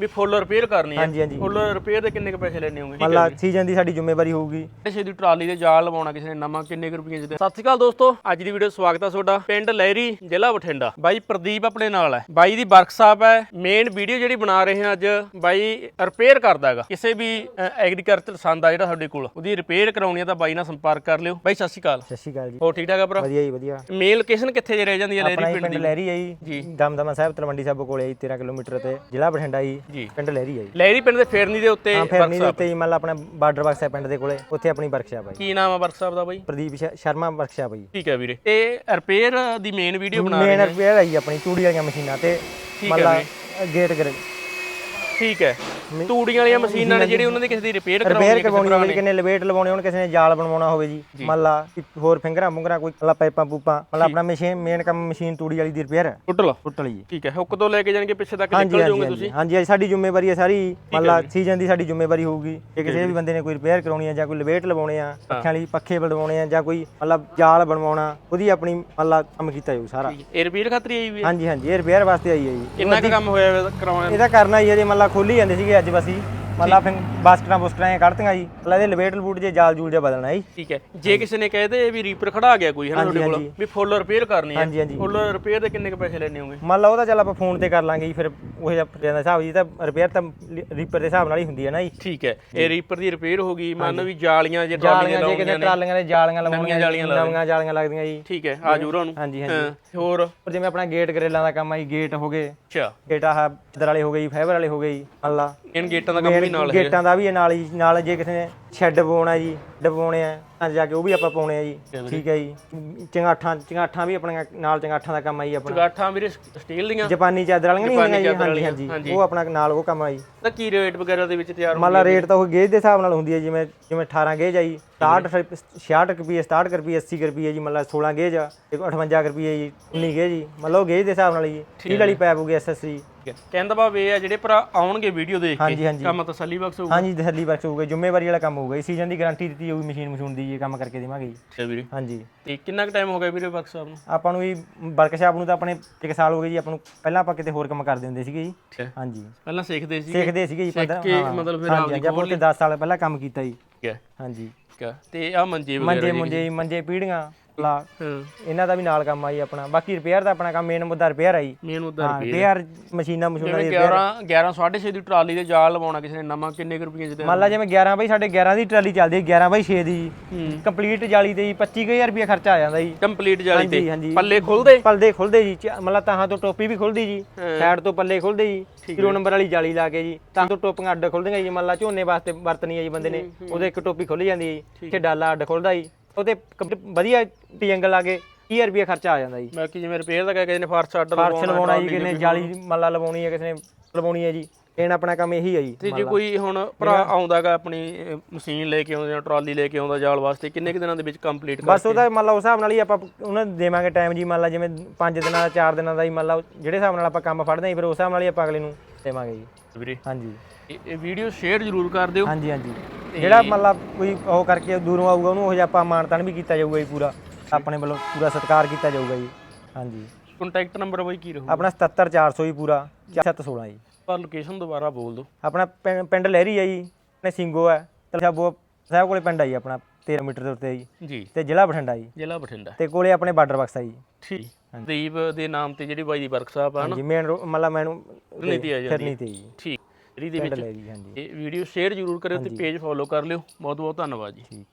ਵੀ ਫੁੱਲ repair ਕਰਨੀ ਹੈ ਹਾਂਜੀ, ਹਾਂਜੀ। ਫੁੱਲ ਰਿਪੇਅਰ ਦੇ ਕਿੰਨੇ ਕੁ ਪੈਸੇ ਲੈਣੇ ਹੋਗੇ ਮੰਨ ਲਾ ਸੀਜ਼ਨ ਦੀ ਸਾਡੀ ਜ਼ਿੰਮੇਵਾਰੀ ਹੋਊਗੀ। ਕਿਸੇ ਦੀ ਟਰਾਲੀ ਦੇ ਜਾਲ ਲਵਾਉਣਾ ਕਿਸੇ ਨੇ ਨਵਾਂ ਕਿੰਨੇ ਕੁ ਰੁਪਏ ਦੇ ਸਤਿ ਸ਼੍ਰੀ ਅਕਾਲ ਦੋਸਤੋ ਅੱਜ ਦੀ ਵੀਡੀਓ ਸਵਾਗਤ ਹੈ ਤੁਹਾਡਾ। ਪਿੰਡ ਲਹਿਰੀ ਜ਼ਿਲ੍ਹਾ ਬਠਿੰਡਾ। ਬਾਈ ਪ੍ਰਦੀਪ ਆਪਣੇ ਨਾਲ ਹੈ। ਬਾਈ ਦੀ ਵਰਕਸ਼ਾਪ ਹੈ। ਮੇਨ ਵੀਡੀਓ ਜਿਹੜੀ ਬਣਾ ਰਹੇ ਹਾਂ ਅੱਜ ਬਾਈ ਰਿਪੇਅਰ ਕਰਦਾ ਹੈਗਾ। ਕਿਸੇ ਵੀ ਐਗਰੀਕਲਚਰ ਸੰਦ ਆ ਜਿਹੜਾ ਸਾਡੇ ਕੋਲ ਉਹਦੀ ਰਿਪੇਅਰ ਕਰਾਉਣੀ ਹੈ ਤਾਂ ਬਾਈ ਨਾਲ ਸੰਪਰਕ ਕਰ ਲਿਓ। ਬਾਈ ਸਤਿ ਸ਼੍ਰੀ ਅਕਾਲ। ਸਤਿ ਸ਼੍ਰੀ ਅਕਾਲ ਜੀ। ਹੋਰ ਠੀਕ ਠਾਕ ਆ ਭਰਾ? ਵਧੀਆ ਜੀ ਵਧੀਆ। ਮੇਲ ਲੋਕੇਸ਼ਨ ਕਿੱਥੇ ਜੇ ਰਹਿ ਜਾਂਦੀ ਹੈ ਆਪਣਾ ਲਹਿਰੀ ਜੀ ਪਿੰਡ ਪਿੰਡ ਦੀ? ਲਹਿਰੀ ਹੈ ਜੀ। ਦਮਦਮਾ ਸਾਹਿਬ ਤਲਵੰਡੀ ਸਾਹਿਬ ਕੋਲੇ ਜੀ 13 ਕਿਲੋਮੀਟਰ ਤੇ। ਜ਼ਿਲ੍ਹਾ ਬਠਿੰਡਾ ਜੀ ਜੀ। ਪਿੰਡ ਲਹਿਰੀ ਹੈ ਜੀ ਲਹਿਰੀ ਪਿੰਡ ਦੇ ਫੇਰਨੀ ਦੇ ਉੱਤੇ ਹਾਂ ਫੇਰਨੀ ਦੇ ਉੱਤੇ ਜੀ ਮੰਨ ਲਾ ਆਪਣਾ ਬਾਰਡਰ ਬਾਕਸ ਹੈ ਪਿੰਡ ਦੇ ਕੋਲੇ ਉੱਥੇ ਆਪਣੀ ਵਰਕਸ਼ਾਪ ਹੈ ਜੀ। ਕੀ ਨਾਮ ਆ ਵਰਕਸ਼ਾਪ ਦਾ ਬਾਈ? ਪ੍ਰਦੀਪ ਸ਼- ਸ਼ਰਮਾ ਵਰਕਸ਼ਾਪ ਹੈ ਜੀ। ਠੀਕ ਹੈ ਵੀਰੇ। ਤੇ ਰਿਪੇਅਰ ਦੀ ਮੇਨ ਵੀਡੀਓ ਬਣਾ ਰਹੇ ਮੇਨ ਹਾਂ ਰਿਪੇਅਰ ਹੈ ਜੀ ਆਪਣੀ ਚੂੜੀ ਵਾਲੀਆਂ ਮਸ਼ੀਨਾਂ ਤੇ ਮੰਨ ਲਾ ਗੇਟ ਗਰ ਠੀਕ ਹੈ। ਤੂੜੀਆਂ ਵਾਲੀਆਂ ਮਸ਼ੀਨਾਂ ਨੇ ਜਿਹੜੀ ਉਹਨਾਂ ਦੀ ਕਿਸੇ ਦੀ ਰਿਪੇਅਰ ਕਰਾਉਣੀ ਰਿਪੇਅਰ ਹੈ ਕਰਵਾਉਣੀ ਹੋਵੇ ਕਿਸੇ ਨੇ। ਲਵੇਟ ਲਵਾਉਣੇ ਹੋਣ ਕਿਸੇ ਨੇ ਜਾਲ ਬਣਵਾਉਣਾ ਹੋਵੇ ਜੀ ਮੰਨ ਲਾ ਹੋਰ ਫਿੰਗਰਾਂ ਫੁੰਗਰਾਂ ਕੋਈ ਮੰਨ ਲਾ ਪਾਈਪਾਂ ਪੂਪਾਂ ਮੰਨ ਲਾ ਆਪਣਾ ਮਸ਼ੀਨ ਮੇਨ ਕੰਮ ਮਸ਼ੀਨ ਤੂੜੀ ਵਾਲੀ ਦੀ ਰਿਪੇਅਰ ਟੁੱਟਲ ਟੁੱਟ ਲਈ ਜੀ। ਠੀਕ ਹੈ ਹੁੱਕ ਤੋਂ ਲੈ ਕੇ ਜਾਣਗੇ ਪਿੱਛੇ ਤੱਕ ਨਿਕਲ ਜਾਓਗੇ ਤੁਸੀਂ? ਹਾਂਜੀ ਹਾਂਜੀ, ਸਾਡੀ ਜ਼ਿੰਮੇਵਾਰੀ ਹੈ ਸਾਰੀ ਮੰਨ ਲਾ ਸੀਜ਼ਨ ਦੀ ਸਾਡੀ ਜ਼ਿੰਮੇਵਾਰੀ ਹੋਊਗੀ। ਜੇ ਕਿਸੇ ਵੀ ਬੰਦੇ ਨੇ ਕੋਈ ਰਿਪੇਅਰ ਕਰਾਉਣੀ ਹੈ ਜਾਂ ਕੋਈ ਲਵੇਟ ਲਵਾਉਣੇ ਆ ਪੱਖਿਆਂ ਲਈ ਪੱਖੇ ਬਣਵਾਉਣੇ ਆ ਜਾਂ ਕੋਈ ਮਤਲਬ ਜਾਲ ਬਣਵਾਉਣਾ ਉਹਦੀ ਆਪਣੀ ਮੰਨ ਲਾ ਕੰਮ ਕੀਤਾ ਜਾਊ ਸਾਰਾ। ਇਹ ਰਿਪੇਅਰ ਖਾਤਰ ਆਈ ਵੀ ਹੈ? ਹਾਂਜੀ ਹਾਂਜੀ ਇਹ ਰਿਪੇਅਰ ਵਾਸਤੇ ਆਈ ਹੈ ਜੀ। ਕਿੰਨਾ ਕੰਮ ਹੋਇਆ ਹੋਇਆ ਕਰਾਉਣਾ ਇਹਦਾ ਕਰਨਾ ਹੀ ਹੈ ਜੇ ਮੰਨ ਲਾ ਖੋਲੀ ਜਾਂਦੇ ਸੀਗੇ ਅੱਜ ਮੰਨ ਲਾ ਫਿਰ ਬਾਸਕਟਾਂ ਬੁਸਕਟਾਂ ਇਹ ਕੱਢਤੀਆਂ ਜੀ। ਮਤਲਬ ਇਹਦੇ ਲਵੇਟ ਲਬੂਟ ਜੇ ਜਾਲ ਜੂਲ ਜਿਹਾ ਬਦਲਣਾ ਜੀ। ਠੀਕ ਹੈ। ਜੇ ਕਿਸੇ ਨੇ ਕਹਦੇ ਵੀ ਰੀਪਰ ਖੜਾ ਗਿਆ ਕੋਈ ਹੈ ਨਾ ਤੁਹਾਡੇ ਕੋਲ। ਵੀ ਫੁੱਲ ਰਿਪੇਅਰ ਕਰਨੀ ਹੈ। ਹਾਂਜੀ ਹਾਂਜੀ। ਫੁੱਲ ਰਿਪੇਅਰ ਦੇ ਕਿੰਨੇ ਕੁ ਪੈਸੇ ਲੈਣੇ ਹੋਗੇ ਮੰਨ ਲਾ ਉਹਦਾ ਚੱਲ ਆਪਾਂ ਫੋਨ ਤੇ ਕਰ ਲਾਂਗੇ ਜੀ ਫਿਰ ਉਹ ਜਿਹਾ ਦਾ ਹਿਸਾਬ ਜੀ ਤਾਂ ਰਿਪੇਅਰ ਤਾਂ ਰੀਪਰ ਦੇ ਹਿਸਾਬ ਨਾਲ ਹੀ ਹੁੰਦੀ ਹੈ ਨਾ ਜੀ। ਠੀਕ ਹੈ। ਇਹ ਰੀਪਰ ਦੀ ਰਿਪੇਅਰ ਹੋ ਗਈ ਮੰਨ ਵੀ ਜਾਲੀਆਂ ਜੇ ਜਾਲੀਆਂ ਟਰਾਲੀਆਂ ਜੇ ਕਿਤੇ ਟਰਾਲੀਆਂ ਦੇ ਜਾਲੀਆਂ ਲਵਾਉਣੀਆਂ ਨਵੀਆਂ ਜਾਲੀਆਂ ਲੱਗਦੀਆਂ ਜੀ। ਠੀਕ ਹੈ ਆ ਜੂਰਾ ਨੂੰ ਹਾਂਜੀ ਹਾਂਜੀ। ਹਾਂ, ਹੋਰ? ਪਰ ਜਿਵੇਂ ਆਪਣਾ ਗੇਟ ਗਰੇਲਾਂ ਦਾ ਕੰਮ ਆ ਜੀ ਗੇਟ ਹੋ ਗਏ। ਅੱਛਾ। ਗੇਟ ਆਹ ਚਦਰ ਵਾਲੇ ਹੋ ਗਏ ਜੀ ਫਾਈਬਰ ਵਾਲੇ ਹੋ ਗਏ ਜੀ ਮੰਨ ਲਾ। ਇਨ ਗੇਟਾਂ ਦਾ ਕੰਮ ਵੀ ਨਾਲ ਹੈ ਗੇਟਾਂ ਦਾ ਵੀ ਹੈ ਨਾਲ ਜੀ ਨਾਲ ਜੇ ਕਿਸੇ ਨੇ ਸ਼ੈੱਡ ਪਵਾਉਣਾ ਜੀ ਡਬਵਾਉਣੇ ਆ। ਤਾਂ ਜਾ ਕੇ ਉਹ ਵੀ ਆਪਾਂ ਪਾਉਣੇ ਆ ਜੀ। ਠੀਕ ਹੈ ਜੀ। ਚੰਗਾਠਾਂ ਚੰਗਾਠਾਂ ਵੀ ਆਪਣੀਆਂ ਨਾਲ ਚੰਗਾਠਾਂ ਦਾ ਕੰਮ ਆ ਜੀ ਆਪਣਾ। ਗਾਠਾਂ ਵੀਰੇ ਸਟੀਲ ਦੀਆਂ? ਜਾਪਾਨੀ ਚਾਦਰ ਵਾਲੀਆਂ ਨਹੀਂ ਹੁੰਦੀਆਂ ਜੀ ਹਾਂਜੀ ਹਾਂਜੀ। ਉਹ ਆਪਣਾ ਨਾਲ ਉਹ ਕੰਮ ਆ ਜੀ। ਤਾਂ ਕੀ ਰੇਟ ਵਗੈਰਾ ਦੇ ਵਿੱਚ ਤਿਆਰ ਮੰਨ ਲਾ ਰੇਟ ਤਾਂ ਉਹ ਗੇਜ ਦੇ ਹਿਸਾਬ ਨਾਲ ਹੁੰਦੀ ਹੈ ਜਿਵੇਂ ਜਿਵੇਂ 18 ਗੇਜ ਆ ਜੀ। 67 66 ਰੁਪਏ 67 ਰੁਪਏ 80 ਰੁਪਏ ਜੀ ਮੰਨ ਲਾ 16 ਗੇਜ ਆ ਤੇ 58 ਰੁਪਏ ਜੀ 19 ਗੇਜ ਜੀ ਮੰਨ ਲਓ ਗੇਜ ਦੇ ਹਿਸਾਬ ਨਾਲ ਜੀ 30 ਵਾਲੀ ਪੈਪ ਹੋ ਗਈ ਐਸਐਸਸੀ ਕਹਿੰਦਾ ਭਾਵ ਇਹ ਆ ਜਿਹੜੇ ਭਰਾ ਆਉਣਗੇ ਵੀਡੀਓ ਦੇਖ ਕੇ ਹਾਂਜੀ ਕੰਮ ਤਸੱਲੀ ਬਖਸ਼ ਹੋਊਗਾ। ਹਾਂਜੀ ਤਸੱਲੀ ਬਖਸ਼ ਹੋਊਗਾ ਜ਼ਿੰਮੇਵਾਰੀ ਵਾਲਾ ਕੰਮ ਹੋਊਗਾ ਸੀਜ਼ਨ ਦੀ ਗਾਰੰਟੀ ਦਿੱਤੀ ਹੋਊਗੀ ਮਸ਼ੀਨ ਮਸ਼ੂਨ ਦੀ ਇਹ ਕੰਮ ਕਰਕੇ ਦੇਵਾਂਗੇ ਜੀ। ਅੱਛਾ ਵੀਰੇ। ਹਾਂਜੀ। ਤੇ ਕਿੰਨਾ ਕੁ ਟਾਈਮ ਹੋ ਗਿਆ ਵੀਰੇ ਵਰਕਸ਼ਾਪ ਨੂੰ? ਆਪਾਂ ਨੂੰ ਵੀ ਵਰਕਸ਼ਾਪ ਨੂੰ ਤਾਂ ਆਪਣੇ ਇੱਕ ਸਾਲ ਹੋ ਗਏ ਜੀ ਆਪਾਂ ਨੂੰ ਪਹਿਲਾਂ ਆਪਾਂ ਕਿਤੇ ਹੋਰ ਕੰਮ ਕਰਦੇ ਹੁੰਦੇ ਸੀਗੇ ਜੀ। ਹਾਂਜੀ। ਪਹਿਲਾਂ ਸਿੱਖਦੇ ਸੀ ਸਿੱਖਦੇ ਸੀਗੇ ਜੀ 15 ਕੇ ਮਤਲਬ ਫਿਰ ਹਾਂਜੀ ਹਾਂਜੀ, ਆਪਾਂ ਉੱਥੇ 10 ਸਾਲ ਪਹਿਲਾਂ ਕੰਮ ਕੀਤਾ ਜੀ। ਠੀਕ ਹੈ। ਹਾਂਜੀ। ਠੀਕ ਹੈ। ਤੇ ਆ ਮੰਜੇ ਵਗੈਰਾ ਮੰਜੇ ਮੁੰਜੇ ਮੰਜੇ ਪੀੜੀਆਂ। ਲਾ ਇਹਨਾਂ ਦਾ ਵੀ ਨਾਲ ਕੰਮ ਆ ਜੀ ਆਪਣਾ। ਬਾਕੀ ਰਿਪੇਅਰ ਦਾ ਆਪਣਾ ਕੰਮ ਮੇਨ ਮੁੱਦਾ ਰਿਪੇਅਰ ਆ ਜੀ। ਮੇਨ ਹਾਂ ਰਿਪੇਅਰ ਮਸ਼ੀਨਾਂ ਮਸ਼ੂਨਾਂ ਦੀ 11 11 6.5 ਦੀ ਟਰਾਲੀ ਦੇ ਜਾਲ ਲਵਾਉਣਾ ਕਿਸੇ ਨੇ ਨਵਾਂ ਕਿੰਨੇ ਰੁਪਏ ਦੇ ਮੰਨ ਲਾ ਜਿਵੇਂ 11 ਬਾਈ ਸਾਡੇ 11 ਦੀ ਟਰਾਲੀ ਚੱਲਦੀ ਹੈ 11 ਬਾਈ 6 ਦੀ। ਕੰਪਲੀਟ ਜਾਲੀ ਤੇ ਜੀ 25000 ਰੁਪਏ ਖਰਚਾ ਆ ਜਾਂਦਾ ਜੀ। ਕੰਪਲੀਟ ਜਾਲੀ ਤੇ। ਪੱਲੇ ਖੁੱਲਦੇ? ਪਲਦੇ ਖੁੱਲਦੇ ਜੀ। ਚ- ਮੰਨ ਲਾ ਤਾਹਾਂ ਤੋਂ ਟੋਪੀ ਵੀ ਖੁੱਲਦੀ ਜੀ। ਸਾਈਡ ਤੋਂ ਪੱਲੇ ਖੁੱਲਦੇ ਜੀ। ਜ਼ੀਰੋ ਨੰਬਰ ਵਾਲੀ ਜਾਲੀ ਲਾ ਕੇ ਜੀ। ਤਾਂ ਤੋਂ ਟੋਪੀਆਂ ਅੱਡ ਖੁੱਲਦੀਆਂ ਜੀ। ਮੰਨ ਲਾ ਝੋਨੇ ਵਾਸਤੇ ਵਰਤਣੀ ਹੈ ਜੀ ਬੰਦੇ ਨੇ। ਉਹਦੇ ਇੱਕ ਟੋਪੀ ਖੁੱਲ ਜਾਂਦੀ ਜੀ। ਇੱਥੇ ਡਾਲਾ ਅੱਡ ਖੁੱਲਦਾ ਜੀ। ਉਹਦੇ ਕੰਪ- ਵਧੀਆ ਟੀਐਂਗਲ ਲਾ ਕੇ 20000 ਰੁਪਏ ਖਰਚਾ ਆ ਜਾਂਦਾ ਜੀ। ਬਾਕੀ ਜਿਵੇਂ ਰਿਪੇਅਰ ਦਾ ਕਹਿ ਕਿਸੇ ਨੇ ਫਰਸ਼ ਅੱਡ ਫਰਸ਼ ਲਵਾਉਣਾ ਜੀ ਕਿਸੇ ਨੇ ਜਾਲੀ ਮੰਨ ਲਾ ਲਵਾਉਣੀ ਹੈ ਕਿਸੇ ਨੇ ਲਵਾਉਣੀ ਹੈ ਜੀ। ਇਹਨ ਆਪਣਾ ਕੰਮ ਇਹੀ ਹੈ ਜੀ ਤੇ ਜੇ ਕੋਈ ਹੁਣ ਭਰਾ ਆਉਂਦਾਗਾ ਆਪਣੀ ਮਸ਼ੀਨ ਲੈ ਕੇ ਆਉਂਦਾ ਜਾਂ ਟਰਾਲੀ ਲੈ ਕੇ ਆਉਂਦਾ ਜਾਲ ਵਾਸਤੇ ਕਿੰਨੇ ਕੁ ਦਿਨਾਂ ਦੇ ਵਿੱਚ ਕੰਪਲੀਟ ਕਰ ਬਸ ਉਹਦਾ ਮੰਨ ਉਸ ਹਿਸਾਬ ਨਾਲ ਹੀ ਆਪਾਂ ਉਹਨਾਂ ਨੂੰ ਦੇਵਾਂਗੇ ਟਾਈਮ ਜੀ ਮੰਨ ਲਾ ਜਿਵੇਂ 5 ਦਿਨਾਂ ਦਾ 4 ਦਿਨਾਂ ਦਾ ਹੀ ਮੰਨ ਜਿਹੜੇ ਹਿਸਾਬ ਨਾਲ ਆਪਾਂ ਕੰਮ ਫੜਦੇ ਜੀ, ਫਿਰ ਉਸ ਹਿਸਾਬ ਨਾਲ ਹੀ ਆਪਾਂ ਅਗਲੇ ਨੂੰ ਦੇਵਾਂਗੇ ਜੀ। ਵੀਰੇ। ਹਾਂਜੀ। ਇਹ- ਇਹ ਵੀਡੀਓ ਸ਼ੇਅਰ ਜ਼ਰੂਰ ਕਰ ਦਿਓ। ਹਾਂਜੀ ਹਾਂਜੀ। ਜਿਹੜਾ ਮੰਨ ਲਾ ਕੋਈ ਉਹ ਕਰਕੇ ਦੂਰੋਂ ਆਊਗਾ ਉਹਨੂੰ ਉਹ ਜਿਹਾ ਆਪਾਂ ਮਾਨਤਾਨ ਵੀ ਕੀਤਾ ਜਾਊਗਾ ਜੀ ਪੂਰਾ। ਆਪਣੇ ਵੱਲੋਂ ਪੂਰਾ ਸਤਿਕਾਰ ਕੀਤਾ ਜਾਊਗਾ ਜੀ। ਹਾਂਜੀ। ਕੰਟੈਕਟ ਨੰਬਰ ਬਾਈ ਕੀ ਰਹੂ ਆਪਣਾ 77400 ਹੀ ਪੂਰਾ 716 ਜੀ। ਪਰ ਲੋਕੇਸ਼ਨ ਦੁਬਾਰਾ ਬੋਲ ਦਿਓ। ਆਪਣਾ ਪਿੰ- ਪਿੰਡ ਲਹਿਰੀ ਹੈ ਜੀ ਨੇ ਸਿੰਗੋ ਹੈ ਤਲਸਾਬੋ ਸਾਹਿਬ ਕੋਲੇ ਪਿੰਡ ਆ ਜੀ ਆਪਣਾ 13 ਮੀਟਰ ਦੇ ਉੱਤੇ ਜੀ। ਜੀ। ਤੇ ਜ਼ਿਲ੍ਹਾ ਬਠਿੰਡਾ ਜੀ। ਜ਼ਿਲ੍ਹਾ ਬਠਿੰਡਾ। ਤੇ ਕੋਲੇ ਆਪਣੇ ਬਾਰਡਰ ਬਕਸਾ ਜੀ। ਠੀਕ। ਦੀਪ ਦੇ ਨਾਮ ਤੇ ਜਿਹੜੀ ਬਾਈ ਦੀ ਵਰਕਸ਼ਾਪ ਆ ਨਾ। ਜੀ ਮੇਨ ਮਤਲਬ ਮੈਨੂੰ ਆ ਜਾਂਦੀ ਫਿਰਨੀ ਤੇ ਜੀ। ਠੀਕ। ਜਿਹੜੀ ਦੇ ਪਿੰਡ ਵਿੱਚ ਹਾਂਜੀ। ਇਹ ਵੀਡੀਓ ਸ਼ੇਅਰ ਜ਼ਰੂਰ ਕਰਿਓ ਤੇ ਪੇਜ ਫੋਲੋ ਕਰ ਲਿਓ। ਬਹੁਤ ਬਹੁਤ ਧੰਨਵਾਦ ਜੀ।